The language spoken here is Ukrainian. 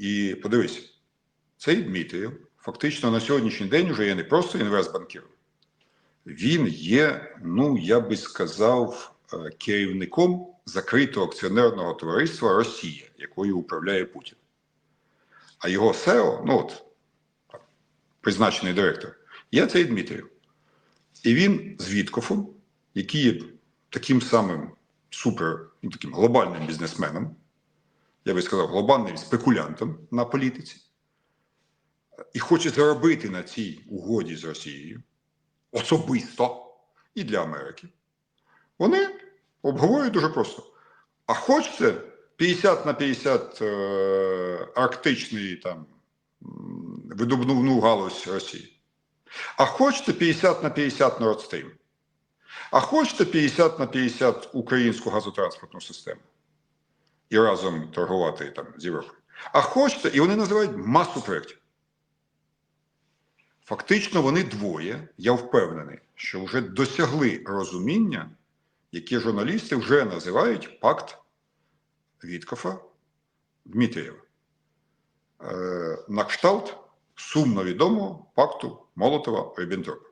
І подивись, цей Дмитрієв фактично на сьогоднішній день вже є не просто інвестбанкіром. Він є, ну я би сказав, е, керівником закритого акціонерного товариства Росія, якою управляє Путін. А його СЕО, ну от призначений директор, є цей Дмитрієв. І він з Віткофом, який є таким самим супер ну, таким глобальним бізнесменом, я би сказав, глобальним спекулянтом на політиці, і хоче заробити на цій угоді з Росією особисто і для Америки. Вони обговорюють дуже просто. А хочете 50 на 50 е, арктичний там видобувну галузь Росії? А хочете 50 на 50 Nord Stream? А хочете 50 на 50 українську газотранспортну систему? І разом торгувати там з Європою. А хочете, і вони називають масу проєктів. Фактично, вони двоє, я впевнений, що вже досягли розуміння, яке журналісти вже називають пакт Віткофа Дмитрієва. Е, на кшталт сумно відомого пакту Молотова Ріббентропа.